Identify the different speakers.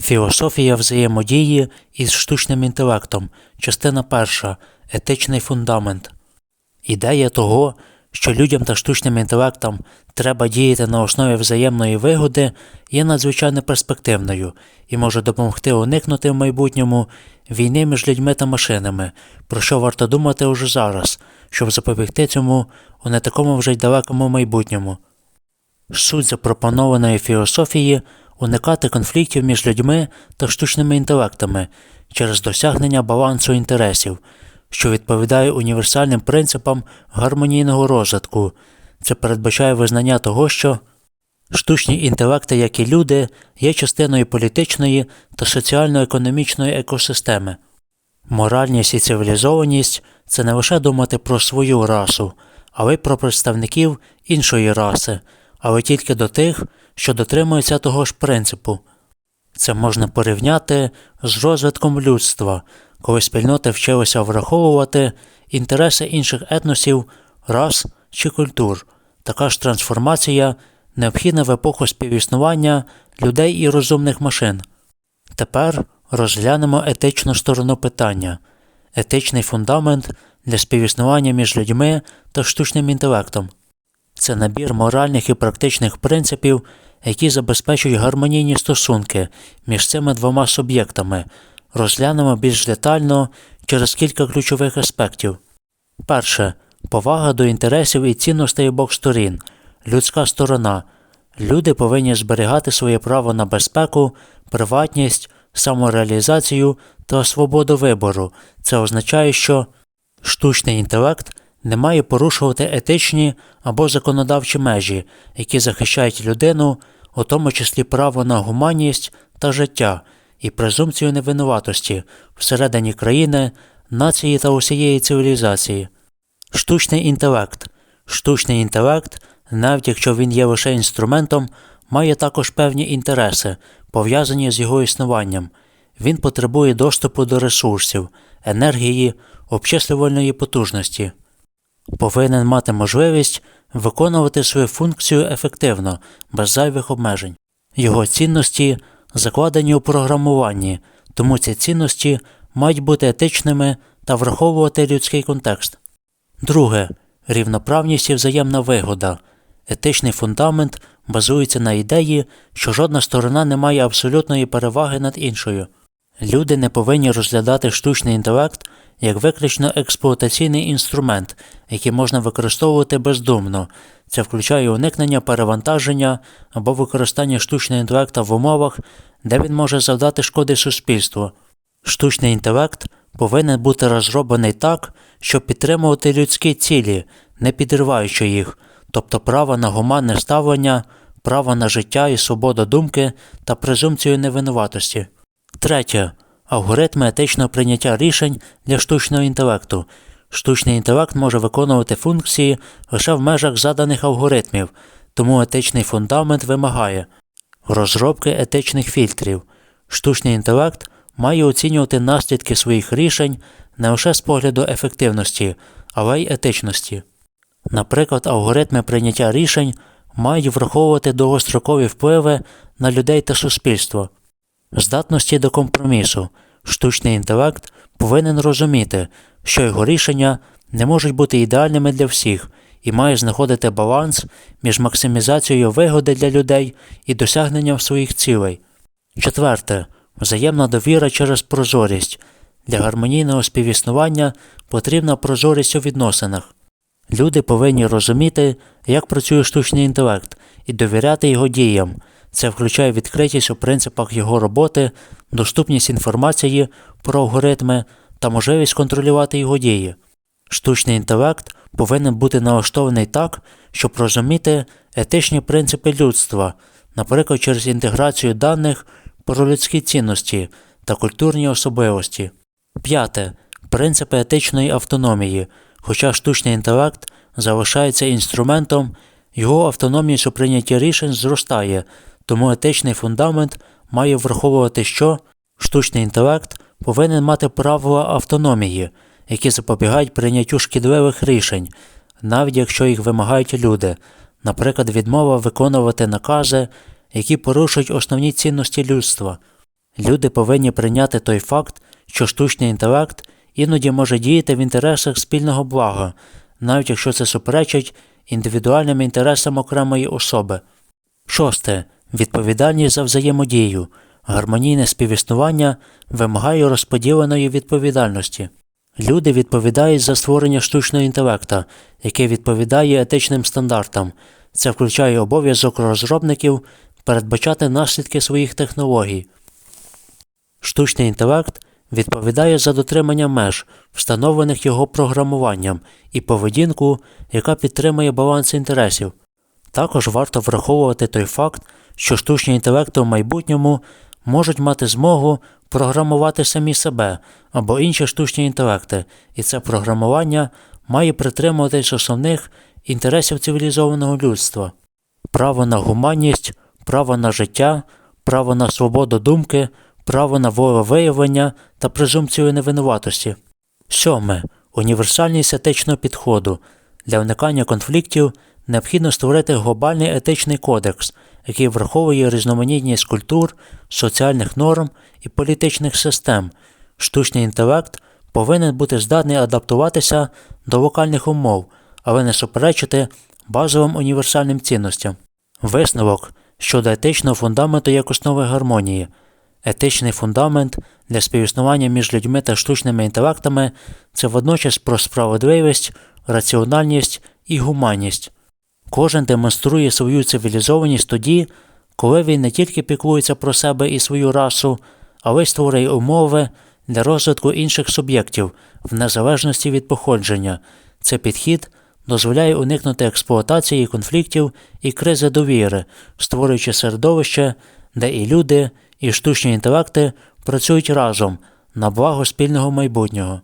Speaker 1: Філософія взаємодії із штучним інтелектом. Частина перша. Етичний фундамент. Ідея того, що людям та штучним інтелектам треба діяти на основі взаємної вигоди, є надзвичайно перспективною і може допомогти уникнути в майбутньому війни між людьми та машинами, про що варто думати уже зараз, щоб запобігти цьому у не такому вже й далекому майбутньому. Суть запропонованої філософії уникати конфліктів між людьми та штучними інтелектами через досягнення балансу інтересів, що відповідає універсальним принципам гармонійного розвитку. Це передбачає визнання того, що штучні інтелекти, як і люди, є частиною політичної та соціально-економічної екосистеми. Моральність і цивілізованість це не лише думати про свою расу, але й про представників іншої раси, але тільки до тих, що дотримуються того ж принципу. Це можна порівняти з розвитком людства, коли спільноти вчилися враховувати інтереси інших етносів, рас чи культур. Така ж трансформація необхідна в епоху співіснування людей і розумних машин. Тепер розглянемо етичну сторону питання, етичний фундамент для співіснування між людьми та штучним інтелектом. Це набір моральних і практичних принципів, які забезпечують гармонійні стосунки між цими двома суб'єктами. Розглянемо більш детально через кілька ключових аспектів. Перше повага до інтересів і цінностей обох сторін, людська сторона. Люди повинні зберігати своє право на безпеку, приватність, самореалізацію та свободу вибору. Це означає, що штучний інтелект не має порушувати етичні або законодавчі межі, які захищають людину, у тому числі право на гуманність та життя і презумпцію невинуватості всередині країни, нації та усієї цивілізації. Штучний інтелект. Штучний інтелект, навіть якщо він є лише інструментом, має також певні інтереси, пов'язані з його існуванням. Він потребує доступу до ресурсів, енергії, обчислювальної потужності. Повинен мати можливість виконувати свою функцію ефективно, без зайвих обмежень. Його цінності закладені у програмуванні, тому ці цінності мають бути етичними та враховувати людський контекст. Друге рівноправність і взаємна вигода. Етичний фундамент базується на ідеї, що жодна сторона не має абсолютної переваги над іншою. Люди не повинні розглядати штучний інтелект як виключно експлуатаційний інструмент, який можна використовувати бездумно. Це включає уникнення перевантаження або використання штучного інтелекта в умовах, де він може завдати шкоди суспільству. Штучний інтелект повинен бути розроблений так, щоб підтримувати людські цілі, не підриваючи їх, тобто право на гуманне ставлення, право на життя і свободу думки та презумпцію невинуватості. Третє. Алгоритми етичного прийняття рішень для штучного інтелекту. Штучний інтелект може виконувати функції лише в межах заданих алгоритмів, тому етичний фундамент вимагає розробки етичних фільтрів. Штучний інтелект має оцінювати наслідки своїх рішень не лише з погляду ефективності, але й етичності. Наприклад, алгоритми прийняття рішень мають враховувати довгострокові впливи на людей та суспільство. Здатності до компромісу. Штучний інтелект повинен розуміти, що його рішення не можуть бути ідеальними для всіх і має знаходити баланс між максимізацією вигоди для людей і досягненням своїх цілей. Четверте. Взаємна довіра через прозорість. Для гармонійного співіснування потрібна прозорість у відносинах. Люди повинні розуміти, як працює штучний інтелект, і довіряти його діям. Це включає відкритість у принципах його роботи, доступність інформації про алгоритми та можливість контролювати його дії. Штучний інтелект повинен бути налаштований так, щоб розуміти етичні принципи людства, наприклад, через інтеграцію даних про людські цінності та культурні особливості. П'яте. Принципи етичної автономії. Хоча штучний інтелект залишається інструментом, його автономність у прийнятті рішень зростає, тому етичний фундамент має враховувати, що штучний інтелект повинен мати правила автономії, які запобігають прийняттю шкідливих рішень, навіть якщо їх вимагають люди, наприклад, відмова виконувати накази, які порушують основні цінності людства. Люди повинні прийняти той факт, що штучний інтелект іноді може діяти в інтересах спільного блага, навіть якщо це суперечить індивідуальним інтересам окремої особи. Шосте. Відповідальність за взаємодію. Гармонійне співіснування вимагає розподіленої відповідальності. Люди відповідають за створення штучного інтелекта, який відповідає етичним стандартам. Це включає обов'язок розробників передбачати наслідки своїх технологій. Штучний інтелект відповідає за дотримання меж, встановлених його програмуванням, і поведінку, яка підтримує баланс інтересів. Також варто враховувати той факт, що штучні інтелекти в майбутньому можуть мати змогу програмувати самі себе або інші штучні інтелекти, і це програмування має притримуватись основних інтересів цивілізованого людства право на гуманність, право на життя, право на свободу думки, право на волевиявлення та презумпцію невинуватості. Сьоме. Універсальність етичного підходу. Для уникання конфліктів необхідно створити глобальний етичний кодекс, який враховує різноманітність культур, соціальних норм і політичних систем. Штучний інтелект повинен бути здатний адаптуватися до локальних умов, але не суперечити базовим універсальним цінностям. Висновок щодо етичного фундаменту як основи гармонії. Етичний фундамент для співіснування між людьми та штучними інтелектами це водночас про справедливість, раціональність і гуманність. Кожен демонструє свою цивілізованість тоді, коли він не тільки піклується про себе і свою расу, але й створює умови для розвитку інших суб'єктів в незалежності від походження. Це підхід дозволяє уникнути експлуатації конфліктів і кризи довіри, створюючи середовище, де і люди, і штучні інтелекти працюють разом на благо спільного майбутнього.